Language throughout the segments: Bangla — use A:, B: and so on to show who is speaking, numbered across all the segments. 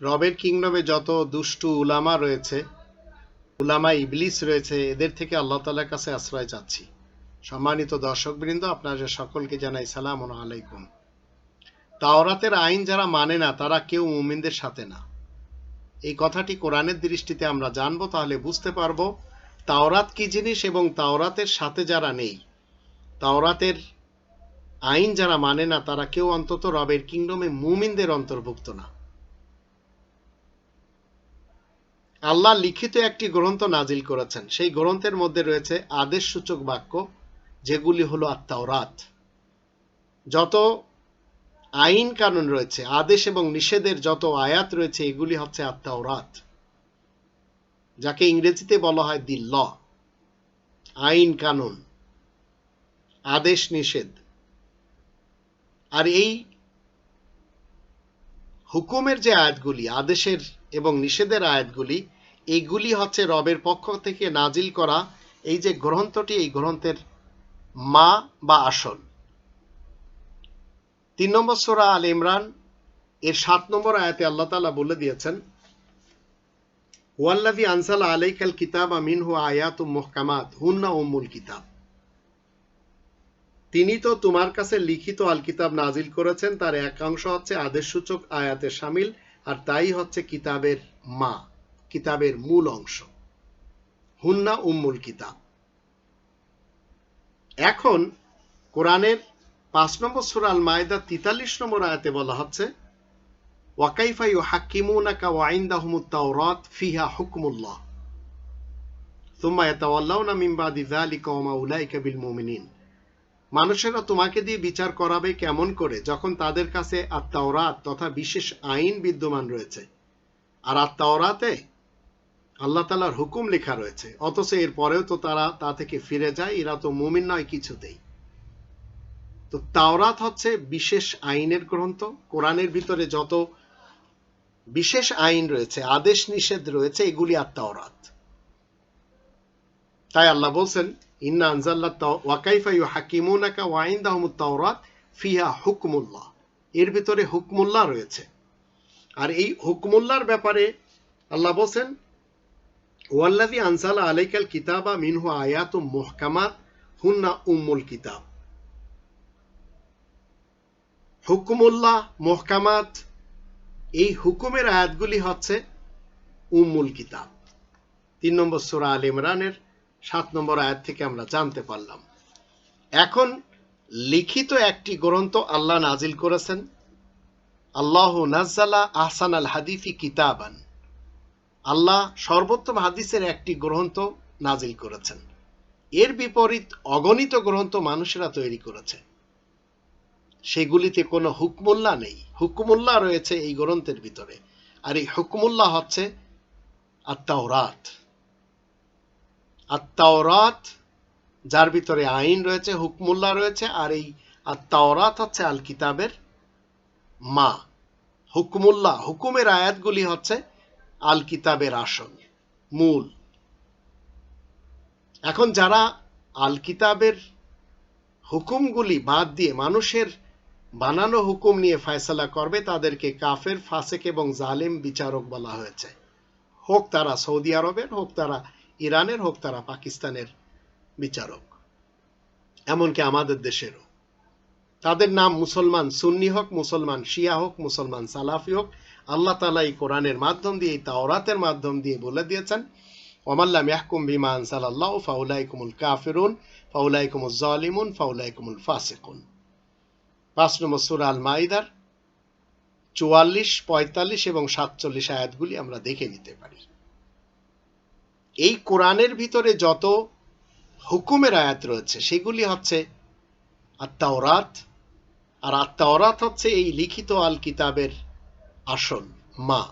A: রবের কিংডমে যত দুষ্টু উলামা রয়েছে, উলামা ইবলিস রয়েছে, এদের থেকে আল্লাহ তালার কাছে আশ্রয় চাচ্ছি। সম্মানিত দর্শকবৃন্দ, আপনাদের সকলকে জানাই সালাম আলাইকুম। তাওরাতের আইন যারা মানে না, তারা কেউ মুমিনদের সাথে না। এই কথাটি কোরআনের দৃষ্টিতে আমরা জানব, তাহলে বুঝতে পারব তাওরাত কি জিনিস এবং তাওরাতের সাথে যারা নেই, তাওরাতের আইন যারা মানে না, তারা কেউ অন্তত রবের কিংডমে মুমিনদের অন্তর্ভুক্ত না। আল্লাহ লিখিত একটি গ্রন্থ নাজিল করেছেন। সেই গ্রন্থের মধ্যে রয়েছে আদেশ সূচক বাক্য, যেগুলি হলো আত্মাওরাত। যত আইন কানুন রয়েছে, আদেশ এবং নিষেধের যত আয়াত রয়েছে, এগুলি হচ্ছে আত্মাওরাত। যাকে ইংরেজিতে বলা হয় দি ল। আইন কানুন, আদেশ নিষেধ। আর এই হুকুমের যে আয়াতগুলি, আদেশের এবং নিষেধের আয়াতগুলি এইগুলি হচ্ছে রবের পক্ষ থেকে নাজিল করা এই যে গ্রন্থটি, এই গ্রন্থের মা বা আসল। তিন নম্বর সোরা আল ইমরান, এর সাত নম্বর আয়াতে আল্লাহ তালা বলে দিয়েছেন ওয়াল্লাদি আনসাল আলাইকাল কিতাব আমিন হু আয়াত মোহকামাত, হুন্না উম্মুল কিতাব। তিনি তো তোমার কাছে লিখিত আল কিতাব নাজিল করেছেন, তার একাংশ হচ্ছে আদেশসূচক আয়াতের সামিল, আর তাই হচ্ছে কিতাবের মা। কিতাবের মূল অংশ। হুন্না উম্মুল কিতাব। এখন কোরআনের পাঁচ নম্বর সুরাল মায়দা তিতাল্লিশ নম্বর আয়তে বলা হচ্ছে ফিহা হুকমুল্লাহ। মানুষেরা তোমাকে দিয়ে বিচার করাবে কেমন করে যখন তাদের কাছে আত্মাওরাত তথা বিশেষ আইন বিদ্যমান রয়েছে। আর আত্মাওরাতে আল্লাহ তালার হুকুম লেখা রয়েছে। অথচ এর পরেও তো তারা তা থেকে ফিরে যায়, এরা তো মুমিন নয় কিছুতেই। তো তাওরাত হচ্ছে বিশেষ আইনের গ্রন্থ। কোরআনের ভিতরে যত বিশেষ আইন রয়েছে, আদেশ নিষেধ রয়েছে, এগুলি আত্মাওরাত তাই আল্লাহ বলছেন, ইন্না আনজাল্লাহ ওয়াকাইফা ইউ হাকিমুনাকা ওয়াইন্দাহমুত তাওরাত ফিহা হুকমুল্লাহ। এর ভিতরে হুকমুল্লাহ রয়েছে। আর এই হুকমুল্লার ব্যাপারে আল্লাহ বলছেন ওয়াল্লাযী আনসালা আলাইকাল কিতাবা মিনহু মুহকামাত হুন্না উম্মুল কিতাব হুকুমুল্লাহ এই হুকুমের আয়াতগুলি হচ্ছে উম্মুল কিতাব। তিন নম্বর সুরা আল ইমরানের সাত নম্বর আয়াত থেকে আমরা জানতে পারলাম। এখন লিখিত একটি গ্রন্থ আল্লাহ নাজিল করেছেন, আল্লাহ নাজ্জালা আহসান আল হাদিফি কিতাবান। আল্লাহ সর্বোত্তম হাদিসের একটি গ্রন্থ নাজিল করেছেন। এর বিপরীত অগণিত গ্রন্থ মানুষেরা তৈরি করেছে। সেগুলিতে কোনো হুকমুল্লাহ নেই। হুকমুল্লাহ রয়েছে এই গ্রন্থের ভিতরে। আর এই হুকমুল্লাহ হচ্ছে আত্মাওরাত। আত্মাওরাত, যার ভিতরে আইন রয়েছে হুকমুল্লাহ রয়েছে, আর এই আত্মাওরাত হচ্ছে আল কিতাবের মা। হুকমুল্লাহ হুকুমের আয়াতগুলি হচ্ছে আল কিতাবের আসল মূল। এখন যারা আল কিতাবের হুকুমগুলি বাদ দিয়ে মানুষের বানানো হুকুম নিয়ে ফয়সলা করবে, তাদেরকে কাফের, ফাসেক এবং জালেম বিচারক বলা হয়েছে। হোক তারা সৌদি আরবের, হোক তারা ইরানের, হোক তারা পাকিস্তানের বিচারক। এমনকি আমাদের দেশেরও। তাদের নাম মুসলমান সুন্নি হোক, মুসলমান শিয়া হোক, মুসলমান সালাফি হোক আল্লাহ তালা এই কোরআনের মাধ্যম দিয়ে, এই তাওরাতের মাধ্যম দিয়ে বলে দিয়েছেন ওমাল্লাম ইয়াহকুম বিমা আনসালাল্লাহ ফাউলাইকুমুল কাফিরুন ফাউলাইকুমুল জালিমুন, ফাউলাইকুমুল ফাসিকুন। পাঁচ নম্বর সুরা আল মাইদার চুয়াল্লিশ, পঁয়তাল্লিশ এবং সাতচল্লিশ আয়াতগুলি আমরা দেখে নিতে পারি। এই কোরআনের ভিতরে যত হুকুমের আয়াত রয়েছে, সেগুলি হচ্ছে আত্মাওরাত আর আত্মাওরাত হচ্ছে এই লিখিত আল কিতাবের আসল মা।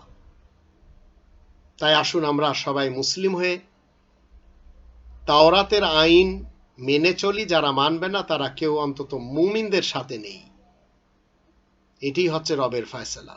A: তাই আসুন আমরা সবাই মুসলিম হয়ে তাওরাতের আইন মেনে চলি, যারা মানবে না তারা কেউ অন্তত মুমিনদের সাথে নেই। এটি হচ্ছে রবের ফয়সলা।